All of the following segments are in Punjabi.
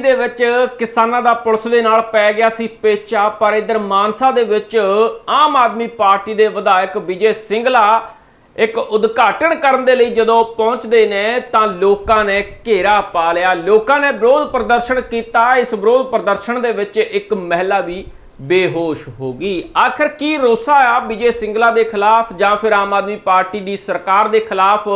ਦੇ ਵਿੱਚ ਕਿਸਾਨਾਂ ਦਾ ਪੁਲਿਸ ਦੇ ਨਾਲ ਪੈ ਗਿਆ ਸੀ ਪੇਚਾ, ਪਰ ਇਧਰ ਮਾਨਸਾ ਦੇ ਵਿੱਚ ਆਮ ਆਦਮੀ ਪਾਰਟੀ ਦੇ ਵਿਧਾਇਕ ਵਿਜੇ ਸਿੰਗਲਾ ਇੱਕ ਉਦਘਾਟਨ ਕਰਨ ਦੇ ਲਈ ਜਦੋਂ ਪਹੁੰਚਦੇ ਨੇ ਤਾਂ ਲੋਕਾਂ ਨੇ ਘੇਰਾ ਪਾ ਲਿਆ। ਲੋਕਾਂ ਨੇ ਵਿਰੋਧ ਪ੍ਰਦਰਸ਼ਨ ਕੀਤਾ। ਇਸ ਵਿਰੋਧ ਪ੍ਰਦਰਸ਼ਨ ਦੇ ਵਿੱਚ ਇੱਕ ਮਹਿਲਾ ਵੀ ਬੇਹੋਸ਼ ਹੋ ਗਈ। ਆਖਰ ਕੀ ਰੋਸਾ ਆ ਵਿਜੇ ਸਿੰਗਲਾ ਦੇ ਖਿਲਾਫ ਜਾਂ ਫਿਰ ਆਮ ਆਦਮੀ ਪਾਰਟੀ ਦੀ ਸਰਕਾਰ ਦੇ ਖਿਲਾਫ?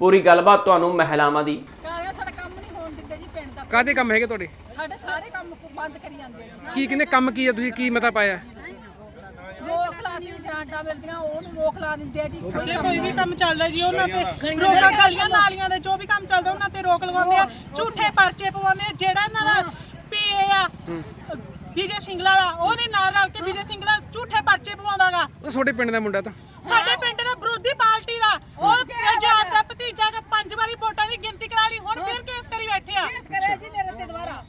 ਪੂਰੀ ਗੱਲਬਾਤ ਤੁਹਾਨੂੰ ਮਹਿਲਾਵਾਂ ਦੀ ਕਾਰਿਆ ਸਾਡਾ ਕੰਮ ਨਹੀਂ ਹੋਣ ਦਿੰਦੇ ਜੀ ਪਿੰਡ ਦਾ ਕਾਦੇ ਕੰਮ ਹੈਗੇ ਤੁਹਾਡੇ? ਸਾਡੇ ਸਾਰੇ ਕੰਮ ਬੰਦ ਕਰੀ ਜਾਂਦੇ ਨੇ ਕੀ ਕਿਨੇ ਕੰਮ ਕੀ ਤੁਸੀਂ? ਕੀ ਮਤਾ ਪਾਇਆ? ਰੋਕ ਲਾ ਦੀ ਗ੍ਰਾਂਟਾਂ ਮਿਲਦੀਆਂ ਉਹਨੂੰ ਰੋਕ ਲਾ ਦਿੰਦੇ ਆ ਜੀ। ਕੋਈ ਜੇ ਕੋਈ ਵੀ ਕੰਮ ਚੱਲਦਾ ਜੀ ਉਹਨਾਂ ਤੇ ਰੋਕਾਂ ਗਲੀਆਂ ਨਾਲੀਆਂ ਦੇ ਜੋ ਵੀ ਕੰਮ ਚੱਲਦਾ ਉਹਨਾਂ ਤੇ ਰੋਕ ਲਗਾਉਂਦੇ ਆ। ਝੂਠੇ ਪਰਚੇ ਪਵਾਉਂਦੇ ਆ ਜਿਹੜਾ ਇਹਨਾਂ ਦਾ ਪੀਏ ਆ ਵਿਜੇ ਸਿੰਗਲਾ ਦਾ ਉਹਦੇ ਨਾਲ ਨਾਲ ਕੇ ਵਿਜੇ ਸਿੰਗਲਾ ਝੂਠੇ ਪਰਚੇ ਪਵਾਉਂਦਾਗਾ। ਉਹ ਤੁਹਾਡੇ ਪਿੰਡ ਦਾ ਮੁੰਡਾ ਤਾਂ ਸਾਡੇ ਪਿੰਡ ਦਾ ਵਿਰੋਧੀ ਪਾਰਟੀ ਦਾ ਉਹ ਆਜ਼ਾਦ ਦਾ ਭਤੀਜਾ ਦਾ ਪੰਜ ਵਾਰੀ ਵੋਟਾਂ ਦੀ ਗਿਣਤੀ ਕਰਾ ਲਈ ਹੁਣ ਫੇਰ ਕੇਸ ਕਰੀ ਬੈਠੇ ਆ ਕੇਸ ਕਰਿਆ ਜੀ ਮੇਰੇ ਤੇ ਦੁਬਾਰਾ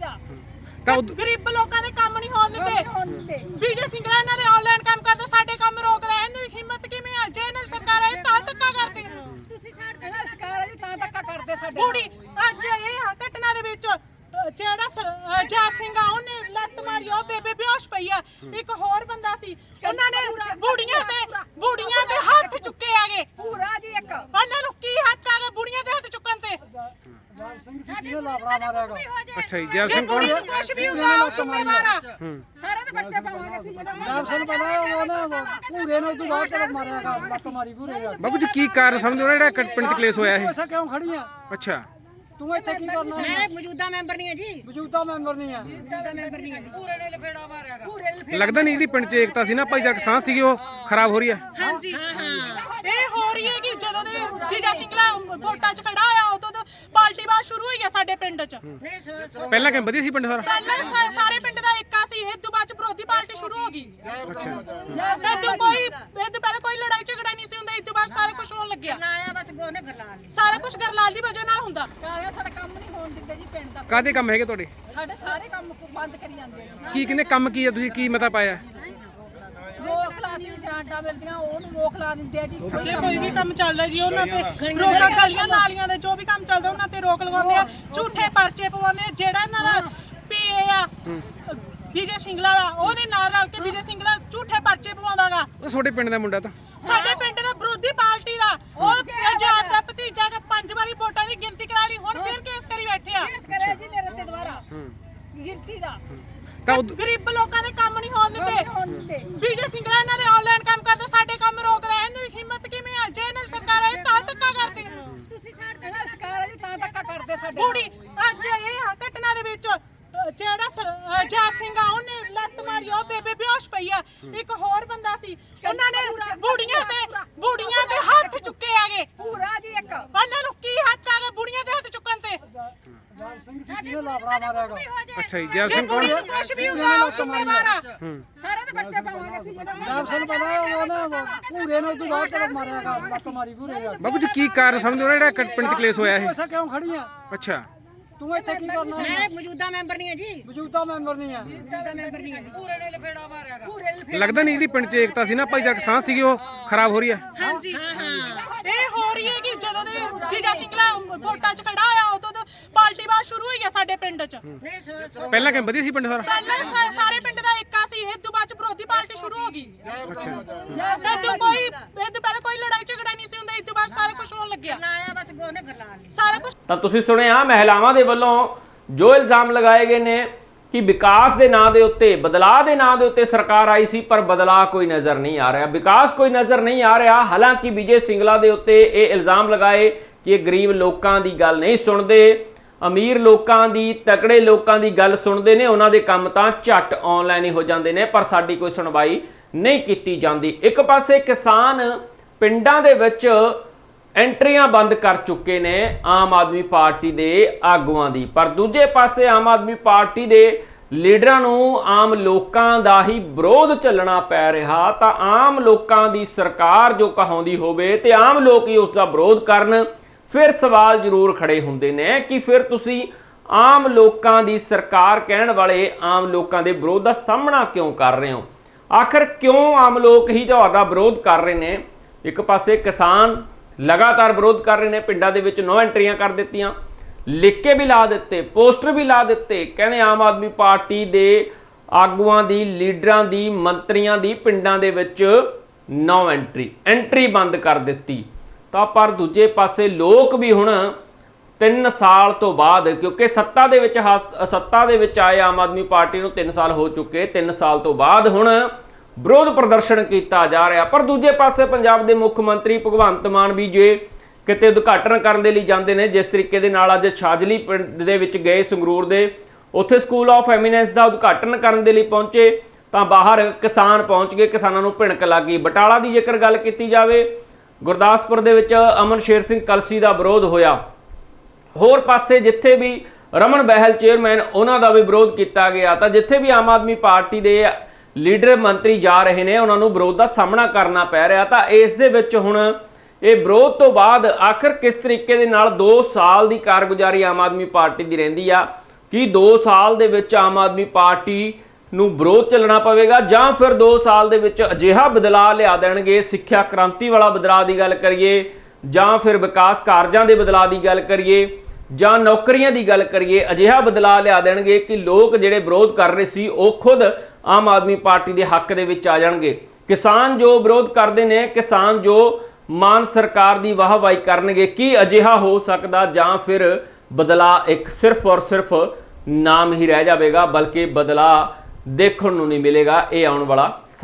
ਗਿਰਤੀ ਦਾ ਤਾਂ ਉਦ- ਗਰੀਬ ਲੋਕਾਂ ਦੇ ਕੰਮ ਨਹੀਂ ਹੋਣ ਦਿੰਦੇ। ਵਿਜੇ ਸਿੰਗਲਾ ਇਹਨਾਂ ਦੇ ਆਨਲਾਈਨ ਕੰਮ ਕਰਦੇ ਸਾਡੇ ਕੰਮ ਰੋਕਦਾ ਇਹਨਾਂ ਦੀ ਹਿੰਮਤ ਕਿਵੇਂ ਆ? ਜੇ ਇਹਨਾਂ ਦੀ ਸਰਕਾਰ ਆਈ ਤਾਂ ਧੱਕਾ ਕਰਦੀ। ਤੁਸੀਂ ਛੱਡ ਦੇਣਾ ਸਰਕਾਰ ਆ ਜੀ ਤਾਂ ਧੱਕਾ ਕਰਦੇ ਸਾਡੇ ਬੁੜੀ ਅੱਜ ਇਹ ਘਟਨਾ ਦੇ ਵਿੱਚ ਅ, ਜਿਹੜਾ ਸਰ- ਅ, ਜਾਪ ਸਿੰਘ ਆ ਉਹਨੇ ਲੱਤ ਮਾਰੀ ਉਹ ਬੇਬੇ ਬੇਹੋਸ਼ ਪਈ ਆ। ਇੱਕ ਹੋਰ ਬੰਦਾ ਸੀ ਉਹਨਾਂ ਨੇ ਬੁੜੀਆਂ ਤੇ ਬੁੜੀਆਂ ਤੇ ਹੱਥ ਚੁੱਕੇ ਆਗੇ ਪੂਰਾ ਜੀ ਇੱਕ। ਉਹਨਾਂ ਨੂੰ ਕੀ ਹੱਕ ਆਗੇ ਬੁੜੀਆਂ ਦੇ ਹੱਥ ਚੁੱਕਣ ਤੇ ਸਾਡੇ ਲਾਪਰਾ ਮਾਰਿਆਗਾ ਅੱਛਾ ਜੀ ਜੈਲ ਸਿੰਘ ਕੌਣ ਕੁਝ ਵੀ ਹੁੰਦਾ ਉਹ ਜ਼ਿੰਮੇਵਾਰ ਆ ਸਾਰਿਆਂ ਦੇ ਬੱਚੇ ਪਾਵਾਂਗੇ ਅਸੀਂ ਜਾਬ ਸਾਨੂੰ ਪਤਾ ਉਹਨੇ ਪੂਰੇ ਨੂੰ ਉਦੋਂ ਬਾਅਦ ਚਲੋ ਮਾਰਿਆਗਾ ਲੱਤ ਮਾਰੀ ਪੂਰੇ ਦਾ ਬਾਬੂ ਜੀ ਕੀ ਕਾਰਨ ਸਮਝੋ ਨਾ ਜਿਹੜਾ ਪਿੰਡ ਚ ਕਲੇਸ਼ ਹੋਇਆ ਇਹ? ਐਸਾ ਕਿਉਂ ਖੜੀ ਆ ਅੱਛਾ। ਤੂੰ ਇੱਥੇ ਕੀ ਕਰਨਾ? ਹੈ ਮੌਜੂਦਾ ਮੈਂਬਰ ਨਹੀਂ ਹੈ ਜੀ। ਮੌਜੂਦਾ ਮੈਂਬਰ ਨਹੀਂ ਆ ਪੂਰੇ ਨੇ ਲਫੇੜਾ ਮਾਰਿਆਗਾ ਪੂਰੇ ਨੇ ਲੱਗਦਾ ਨਹੀਂ ਇਹਦੀ ਪਿੰਡ ਚ ਏਕਤਾ ਸੀ ਨਾ ਭਾਈਚਾਰਕ ਸਾਂਝ ਸੀਗੀ ਉਹ ਖਰਾਬ ਹੋ ਰਹੀ ਹੈ ਹਾਂਜੀ ਇਹ ਹੋ ਰਹੀ ਹੈ ਕਿ ਜਦੋਂ ਦੇ ਵਿਜਾ ਸਿੰਗਲਾ ਵੋਟਾਂ 'ਚ ਖੜਾ ਹੋਇਆ ਉਦੋਂ ਤੋਂ ਪਾਰਟੀ ਬਾਤ ਸ਼ੁਰੂ ਹੋਈ ਹੈ ਸਾਡੇ ਪਿੰਡ 'ਚ। ਪਹਿਲਾਂ ਕਿਵੇਂ ਵਧੀਆ ਸੀ ਪਿੰਡ ਸਾਰਾ? ਪਹਿਲਾਂ ਸਾ- ਸਾਰੇ ਪਿੰਡ ਦਾ ਇੱਕਾ ਸੀ ਇਹ ਤੋਂ ਬਾਅਦ 'ਚ ਵਿਰੋਧੀ ਪਾਰਟੀ ਸ਼ੁਰੂ ਹੋ ਗਈ। ਅੱਛਾ। ਇਹ ਤੋਂ ਕੋਈ ਇਹ ਤੋਂ ਪਹਿਲਾਂ ਕੋਈ ਲੜਾਈ ਝਗੜਾ ਨਹੀਂ ਸੀ ਹੁੰਦਾ ਇਹ ਤੋਂ ਬਾਅਦ ਸਾਰਾ ਕੁਝ ਹੋਣ ਲੱਗਿਆ। ਆਇਆ ਬਸ ਗੋਨੇ ਗਰਲਾਲ ਸਾਰਾ ਕੁਝ ਗਰਲਾਲ ਦੀ ਵਜ੍ਹਾ ਨਾਲ ਹੁੰਦਾ। ਕਾਰਿਆ ਸਾਡਾ ਕੰਮ ਨਹੀਂ ਹੋਣ ਦਿੰਦੇ ਜੀ ਪਿੰਡ ਦਾ। ਕਾਦੇ ਕੰਮ ਹੈਗੇ ਤੁਹਾਡੇ? ਸਾਡੇ ਸਾਰੇ ਕੰਮ ਬੰਦ ਕਰੀ ਜਾਂਦੇ ਕੀ ਕਿਨੇ ਕੰਮ ਕੀ ਹੈ ਤੁਸੀਂ ਕੀ ਮਤਾ ਪਾਇਆ? ਰੋਕ ਲਾ ਦੀ ਗ੍ਰਾਂਟਾਂ ਮਿਲਦੀਆਂ ਉਹਨੂੰ ਰੋਕ ਲਾ ਦਿੰਦੇ ਆ ਜੀ। ਕੋਈ ਜੇ ਕੋਈ ਵੀ ਕੰਮ ਚੱਲਦਾ ਜੀ ਉਹਨਾਂ ਤੇ ਰੋਕਾਂ ਗਲੀਆਂ ਨਾਲੀਆਂ ਦੇ ਜੋ ਵੀ ਕੰਮ ਚੱਲਦਾ ਉਹਨਾਂ ਤੇ ਰੋਕ ਲਗਾਉਂਦੇ ਆ। ਝੂਠੇ ਪਰਚੇ ਪਵਾਉਂਦੇ ਆ ਜਿਹੜਾ ਇਹਨਾਂ ਦਾ ਪੀਏ ਆ ਵਿਜੇ ਸਿੰਗਲਾ ਦਾ ਉਹਦੇ ਨਾਲ ਨਾਲ ਕੇ ਵਿਜੇ ਸਿੰਗਲਾ ਝੂਠੇ ਪਰਚੇ ਪਵਾਉਂਦਾਗਾ। ਉਹ ਤੁਹਾਡੇ ਪਿੰਡ ਦਾ ਮੁੰਡਾ ਤਾਂ? ਸਾਡੇ ਪਿੰਡ ਦਾ ਵਿਰੋਧੀ ਪਾਰਟੀ ਦਾ। ਉਹ ਆਜ਼ਾਦ ਦਾ ਭਤੀਜਾ ਦਾ ਪੰਜ ਵਾਰੀ ਵੋਟਾਂ ਦੀ ਗਿਣਤੀ ਕਰਾ ਲਈ ਹੁਣ ਫੇਰ ਕੇਸ ਕਰੀ ਬੈਠੇ ਆ। ਕੇਸ ਕਰਿਆ ਜੀ ਮੇਰੇ ਤੇ ਦੁਬਾਰਾ। ਗਿਰਤੀ ਦਾ। ਤਾਂ ਉਦ- ਗਰੀਬ ਲੋਕਾਂ ਦੇ ਕੰਮ ਨਹੀਂ ਹੋਣ ਨਹੀਂ ਦਿੰਦੇ ਹੋਣ ਦਿੰਦੇ ਵਿਜੇ ਸਿੰਗਲਾ ਇਹਨਾਂ ਦੇ ਆਨਲਾਈਨ ਕੰਮ ਕਰਦੇ ਸਾਡੇ ਕੰਮ ਰੋਕਦਾ ਇਹਨਾਂ ਦੀ ਹਿੰਮਤ ਕਿਵੇਂ ਆ ਜੇ ਇਹਨਾਂ ਦੀ ਸਰਕਾਰ ਆਈ ਤਾਂ ਧੱਕਾ ਕਰਦੀ ਤੁਸੀਂ ਛੱਡ ਦੇਣਾ ਸਰਕਾਰ ਆ ਜੀ ਤਾਂ ਧੱਕਾ ਕਰਦੇ ਸਾਡੇ ਬੁੜੀ ਅੱਜ ਇਹ ਘਟਨਾ ਦੇ ਵਿੱਚ ਅ, ਜਿਹੜਾ ਸਰ- ਅ, ਜਾਪ ਸਿੰਘ ਆ ਉਹਨੇ ਲੱਤ ਮਾਰੀ ਉਹ ਬੇਬੇ ਆ ਇੱਕ ਹੋਰ ਬੰਦਾ ਸੀ। ਉਹਨਾਂ ਨੇ ਬੁੜੀਆਂ ਤੇ ਬੁੜੀਆਂ ਤੇ ਹੱਥ ਚੁੱਕੇ ਆਗੇ ਪੂਰਾ ਜੀ ਇੱਕ। ਉਹਨਾਂ ਨੂੰ ਕੀ ਹੱਕ ਆਗੇ ਬੁੜੀਆਂ ਦੇ ਹੱਥ ਚੁੱਕਣ ਤੇ? ਜਾਬ ਸਿੰਘ ਸੀ ਲਾਪਰਾ ਮਾਰਿਆਗਾ ਅੱਛਾ ਜੀ ਜੈਲ ਜੇ ਸਿੰਘ ਕੌਣ ਕੁਝ ਵੀ ਹੁੰਦਾ ਉਹ ਜ਼ਿੰਮੇਵਾਰ ਆ। ਸਾਰਿਆਂ ਦੇ ਬੱਚੇ ਪਾਵਾਂਗੇ ਅਸੀਂ ਜਾਬ ਸਾਨੂੰ ਪਤਾ ਉਹਨੇ ਪੂਰੇ ਨੂੰ ਉਦੋਂ ਬਾਅਦ ਚਲੋ ਮਾਰਿਆਗਾ ਲੱਤ ਮਾਰੀ ਪੂਰੇ ਦਾ ਬਾਬੂ ਜੀ ਕੀ ਕਾਰਨ ਸਮਝੋ ਜਿਹੜਾ ਪਿੰਡ ਚ ਕਲੇਸ਼ ਹੋਇਆ ਇਹ? ਕਿਉਂ ਅੱਛਾ। ਤੂੰ ਇੱਥੇ ਕੀ ਕਰਨਾ? ਹੈ ਮੌਜੂਦਾ ਮੈਂਬਰ ਨਹੀਂ ਹੈ ਜੀ। ਮੌਜੂਦਾ ਮੈਂਬਰ ਨਹੀਂ ਆ ਪੂਰੇ ਨੇ ਲਫੇੜਾ ਮਾਰਿਆਗਾ ਪੂਰੇ ਨੇ ਲੱਗਦਾ ਨਹੀਂ ਇਹਦੀ ਪਿੰਡ ਚ ਏਕਤਾ ਸੀ ਨਾ? ਭਾਈਚਾਰਕ ਸਾਂਝ ਸੀਗੀ ਉਹ ਖਰਾਬ ਹੋ ਰਹੀ ਹੈ। ਹਾਂਜੀ। ਇਹ ਹੋ ਰਹੀ ਹੈ ਕਿ ਜਦੋਂ ਦੇ ਵਿਜਾ ਸਿੰਗਲਾ ਵੋਟਾਂ 'ਚ ਖੜਾ ਹੋਇਆ ਉਦੋਂ ਤੋਂ ਪਾਰਟੀ ਬਾਤ ਸ਼ੁਰੂ ਹੋਈ ਹੈ ਸਾਡੇ ਪਿੰਡ 'ਚ। ਪਹਿਲਾਂ ਕਿਵੇਂ ਵਧੀਆ ਸੀ ਪਿੰਡ ਸਾਰਾ? ਪਹਿਲਾਂ ਸਾਰੇ ਪਿੰਡ ਦਾ ਇੱਕਾ ਸੀ ਇਹ ਤੋਂ ਬਾਅਦ 'ਚ ਵਿਰੋਧੀ ਪਾਰਟੀ ਸ਼ੁਰੂ ਹੋ ਗਈ। ਅੱਛਾ। ਤੋਂ ਕੋਈ ਇਹ ਤੋਂ ਪਹਿਲਾਂ ਕੋਈ ਲੜਾਈ ਝਗੜਾ ਨਹੀਂ ਸੀ ਹੁੰਦਾ ਇਹ ਤੋਂ ਬਾਅਦ ਸਾਰਾ ਕੁਝ ਹੋਣ ਲੱਗਿਆ ਸਾਰਾ ਕੁਝ ਤਾਂ ਤੁਸੀਂ ਸੁਣਿਆ ਮਹਿਲਾਵਾਂ ਦੇ ਵੱਲੋਂ ਜੋ ਇਲਜ਼ਾਮ ਲਗਾਏ ਗਏ ਨੇ ਕਿ ਵਿਕਾਸ ਦੇ ਨਾਂ ਦੇ ਉੱਤੇ ਬਦਲਾਅ ਦੇ ਨਾਂ ਦੇ ਉੱਤੇ ਸਰਕਾਰ ਆਈ ਸੀ ਪਰ ਬਦਲਾਅ ਕੋਈ ਨਜ਼ਰ ਨਹੀਂ ਆ ਰਿਹਾ। ਵਿਕਾਸ ਕੋਈ ਨਜ਼ਰ ਨਹੀਂ ਆ ਰਿਹਾ। ਹਾਲਾਂਕਿ ਵਿਜੇ ਸਿੰਗਲਾ ਦੇ ਉੱਤੇ ਇਹ ਇਲਜ਼ਾਮ ਲਗਾਏ ਕਿ ਇਹ ਗਰੀਬ ਲੋਕਾਂ ਦੀ ਗੱਲ ਨਹੀਂ ਸੁਣਦੇ ਅਮੀਰ ਲੋਕਾਂ ਦੀ ਤਕੜੇ ਲੋਕਾਂ ਦੀ ਗੱਲ ਸੁਣਦੇ ਨੇ। ਉਹਨਾਂ ਦੇ ਕੰਮ ਤਾਂ ਝੱਟ ਆਨਲਾਈਨ ਹੀ ਹੋ ਜਾਂਦੇ ਨੇ ਪਰ ਸਾਡੀ ਕੋਈ ਸੁਣਵਾਈ ਨਹੀਂ ਕੀਤੀ ਜਾਂਦੀ। ਇੱਕ ਪਾਸੇ ਕਿਸਾਨ ਪਿੰਡਾਂ ਦੇ ਵਿੱਚ ਐਂਟਰੀਆਂ ਬੰਦ ਕਰ ਚੁੱਕੇ ਨੇ ਆਮ ਆਦਮੀ ਪਾਰਟੀ ਦੇ ਆਗੂਆਂ ਦੀ। ਪਰ ਦੂਜੇ ਪਾਸੇ ਆਮ ਆਦਮੀ ਪਾਰਟੀ ਦੇ ਲੀਡਰਾਂ ਨੂੰ ਆਮ ਲੋਕਾਂ ਦਾ ਹੀ ਵਿਰੋਧ ਚੱਲਣਾ ਪੈ ਰਿਹਾ। ਤਾਂ ਆਮ ਲੋਕਾਂ ਦੀ ਸਰਕਾਰ ਜੋ ਕਹਾਉਂਦੀ ਹੋਵੇ ਤੇ ਆਮ ਲੋਕ ਹੀ ਉਸ ਦਾ ਵਿਰੋਧ ਕਰਨ, ਫਿਰ ਸਵਾਲ ਜ਼ਰੂਰ ਖੜੇ ਹੁੰਦੇ ਨੇ ਕਿ ਫਿਰ ਤੁਸੀਂ ਆਮ ਲੋਕਾਂ ਦੀ ਸਰਕਾਰ ਕਹਿਣ ਵਾਲੇ ਆਮ ਲੋਕਾਂ ਦੇ ਵਿਰੋਧ ਦਾ ਸਾਹਮਣਾ ਕਿਉਂ ਕਰ ਰਹੇ ਹੋ? ਆਖਰ ਕਿਉਂ ਆਮ ਲੋਕ ਹੀ ਤੁਹਾਡਾ ਵਿਰੋਧ ਕਰ ਰਹੇ ਨੇ? ਇੱਕ ਪਾਸੇ ਕਿਸਾਨ ਲਗਾਤਾਰ ਵਿਰੋਧ ਕਰ ਰਹੇ ਨੇ, ਪਿੰਡਾਂ ਦੇ ਵਿੱਚ ਨੌ ਐਂਟਰੀਆਂ ਕਰ ਦਿੱਤੀਆਂ। ਲਿਖ ਕੇ ਵੀ ਲਾ ਦਿੱਤੇ, ਪੋਸਟਰ ਵੀ ਲਾ ਦਿੱਤੇ। ਕਹਿੰਦੇ ਆਮ ਆਦਮੀ ਪਾਰਟੀ ਦੇ ਆਗੂਆਂ ਦੀ, ਲੀਡਰਾਂ ਦੀ, ਮੰਤਰੀਆਂ ਦੀ ਪਿੰਡਾਂ ਦੇ ਵਿੱਚ ਨੌ ਐਂਟਰੀ। ਐਂਟਰੀ ਬੰਦ ਕਰ ਦਿੱਤੀ। ਤਾਂ ਪਰ ਦੂਜੇ ਪਾਸੇ ਲੋਕ ਵੀ ਹੁਣ 3 ਸਾਲ ਤੋਂ ਬਾਅਦ, ਕਿਉਂਕਿ ਸੱਤਾ ਦੇ ਵਿੱਚ ਹਾ- ਸੱਤਾ ਦੇ ਵਿੱਚ ਆਏ ਆਮ ਆਦਮੀ ਪਾਰਟੀ ਨੂੰ 3 ਸਾਲ ਹੋ ਚੁੱਕੇ। 3 ਸਾਲ ਤੋਂ ਬਾਅਦ ਹੁਣ ਵਿਰੋਧ ਪ੍ਰਦਰਸ਼ਨ ਕੀਤਾ ਜਾ ਰਿਹਾ, ਪਰ ਦੂਜੇ ਪਾਸੇ ਪੰਜਾਬ ਦੇ ਮੁੱਖ ਮੰਤਰੀ ਭਗਵੰਤ ਮਾਨ ਵੀ ਜੇ ਕਿਤੇ ਉਦਘਾਟਨ ਕਰਨ ਦੇ ਲਈ ਜਾਂਦੇ ਨੇ, ਜਿਸ ਤਰੀਕੇ ਦੇ ਨਾਲ ਅੱਜ ਛਾਜਲੀ ਪਿੰਡ ਦੇ ਵਿੱਚ ਗਏ ਸੰਗਰੂਰ ਦੇ, ਉੱਥੇ ਸਕੂਲ ਆਫ ਐਮੀਨੈਂਸ ਦਾ ਉਦਘਾਟਨ ਕਰਨ ਦੇ ਲਈ ਪਹੁੰਚੇ, ਤਾਂ ਬਾਹਰ ਕਿਸਾਨ ਪਹੁੰਚ ਗਏ, ਕਿਸਾਨਾਂ ਨੂੰ ਭਿਣਕ ਲੱਗੀ ਬਟਾਲਾ ਦੀ ਜੇਕਰ ਗੱਲ ਕੀਤੀ ਜਾਵੇ, ਗੁਰਦਾਸਪੁਰ ਦੇ ਵਿੱਚ ਅਮਨ ਸ਼ੇਰ ਸਿੰਘ ਕਲਸੀ ਦਾ ਵਿਰੋਧ ਹੋਇਆ। ਹੋਰ ਪਾਸੇ ਜਿੱਥੇ ਵੀ ਰਮਨ ਬਹਿਲ ਚੇਅਰਮੈਨ ਉਹਨਾਂ ਦਾ ਵੀ ਵਿਰੋਧ ਕੀਤਾ ਗਿਆ, ਤਾਂ ਜਿੱਥੇ ਵੀ ਆਮ ਆਦਮੀ ਪਾਰਟੀ ਦੇ ਲੀਡਰ ਮੰਤਰੀ ਜਾ ਰਹੇ ਨੇ, ਉਹਨਾਂ ਨੂੰ ਵਿਰੋਧ ਦਾ ਸਾਹਮਣਾ ਕਰਨਾ ਪੈ ਰਿਹਾ। ਤਾਂ ਇਸ ਦੇ ਵਿੱਚ ਹੁਣ ਇਹ ਵਿਰੋਧ ਤੋਂ ਬਾਅਦ ਆਖਰ ਕਿਸ ਤਰੀਕੇ ਦੇ ਨਾਲ 2 ਸਾਲ ਦੀ ਕਾਰਗੁਜ਼ਾਰੀ ਆਮ ਆਦਮੀ ਪਾਰਟੀ ਦੀ ਰਹਿੰਦੀ ਆ? ਕਿ 2 ਸਾਲ ਦੇ ਵਿੱਚ ਆਮ ਆਦਮੀ ਪਾਰਟੀ ਨੂੰ ਵਿਰੋਧ ਚੱਲਣਾ ਪਵੇਗਾ? ਜਾਂ ਫਿਰ 2 ਸਾਲ ਦੇ ਵਿੱਚ ਅਜਿਹਾ ਬਦਲਾਅ ਲਿਆ ਦੇਣਗੇ, ਸਿੱਖਿਆ ਕ੍ਰਾਂਤੀ ਵਾਲਾ ਬਦਲਾਅ ਦੀ ਗੱਲ ਕਰੀਏ, ਜਾਂ ਫਿਰ ਵਿਕਾਸ ਕਾਰਜਾਂ ਦੇ ਬਦਲਾਅ ਦੀ ਗੱਲ ਕਰੀਏ, ਜਾਂ ਨੌਕਰੀਆਂ ਦੀ ਗੱਲ ਕਰੀਏ, ਅਜਿਹਾ ਬਦਲਾਅ ਲਿਆ ਦੇਣਗੇ ਕਿ ਲੋਕ ਜਿਹੜੇ ਵਿਰੋਧ ਕਰ ਰਹੇ ਸੀ, ਉਹ ਖੁਦ ਆਮ ਆਦਮੀ ਪਾਰਟੀ ਦੇ ਹੱਕ ਦੇ ਵਿੱਚ ਆ ਜਾਣਗੇ। ਕਿਸਾਨ ਜੋ ਵਿਰੋਧ ਕਰਦੇ ਨੇ, ਕਿਸਾਨ ਜੋ ਮਾਨ ਸਰਕਾਰ ਦੀ ਵਾਹਵਾਈ ਕਰਨਗੇ, ਕੀ ਅਜਿਹਾ ਹੋ ਸਕਦਾ ਜਾਂ ਫਿਰ ਬਦਲਾਅ ਇੱਕ ਸਿਰਫ ਔਰ ਸਿਰਫ ਨਾਮ ਹੀ ਰਹਿ ਜਾਵੇਗਾ, ਬਲਕਿ ਬਦਲਾਅ ਦੇਖਣ ਨੂੰ ਨਹੀਂ ਮਿਲੇਗਾ, ਇਹ ਆਉਣ ਵਾਲਾ